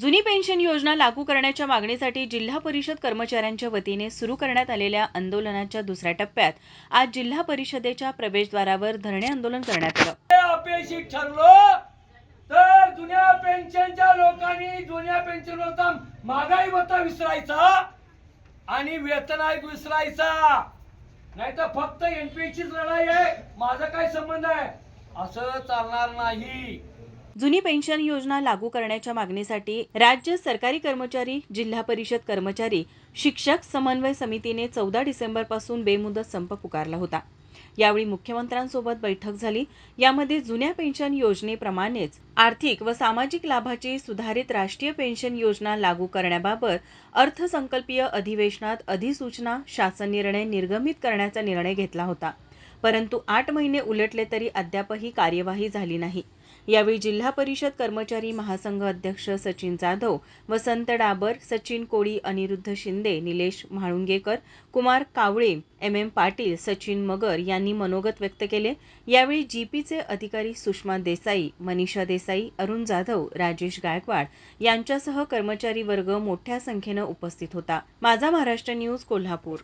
जुनी पेन्शन योजना लागू करण्याच्या मागणीसाठी जिल्हा परिषद कर्मचाऱ्यांच्या वतीने सुरू करण्यात आलेल्या आंदोलनाच्या दुसऱ्या टप्प्यात आज जिल्हा परिषदेच्या प्रवेशद्वारावर धरणे आंदोलन करण्यात आलं. अपेक्षित ठरलो तर जुन्या पेन्शनच्या लोकांनी जुन्या पेन्शनवरचा महागाई भत्ता विसरायचा आणि वेतन आयोग विसरायचा. नाही तर फक्त एनपीएचीच लढाई आहे. माझा काय संबंध आहे? असं चालणार नाही. जुनी पेन्शन योजना लागू करण्याच्या मागणीसाठी राज्य सरकारी कर्मचारी जिल्हा परिषद कर्मचारी शिक्षक समन्वय समितीने चौदा डिसेंबरपासून बेमुदत संप पुकारला होता. यावेळी मुख्यमंत्र्यांसोबत बैठक झाली. यामध्ये जुन्या पेन्शन योजनेप्रमाणेच आर्थिक व सामाजिक लाभाची सुधारित राष्ट्रीय पेन्शन योजना लागू करण्याबाबत अर्थसंकल्पीय अधिवेशनात अधिसूचना शासन निर्णय निर्गमित करण्याचा निर्णय घेतला होता. परंतु आठ महिने उलटले तरी अद्यापही कार्यवाही झाली नाही. यावेळी जिल्हा परिषद कर्मचारी महासंघ अध्यक्ष सचिन जाधव वसंत डाबर सचिन कोळी अनिरुद्ध शिंदे निलेश म्हाळुंगेकर कुमार कावळे एम एम पाटील सचिन मगर यांनी मनोगत व्यक्त केले. यावेळी जीपीचे अधिकारी सुषमा देसाई मनीषा देसाई अरुण जाधव राजेश गायकवाड यांच्यासह कर्मचारी वर्ग मोठ्या संख्येनं उपस्थित होता. माझा महाराष्ट्र न्यूज कोल्हापूर.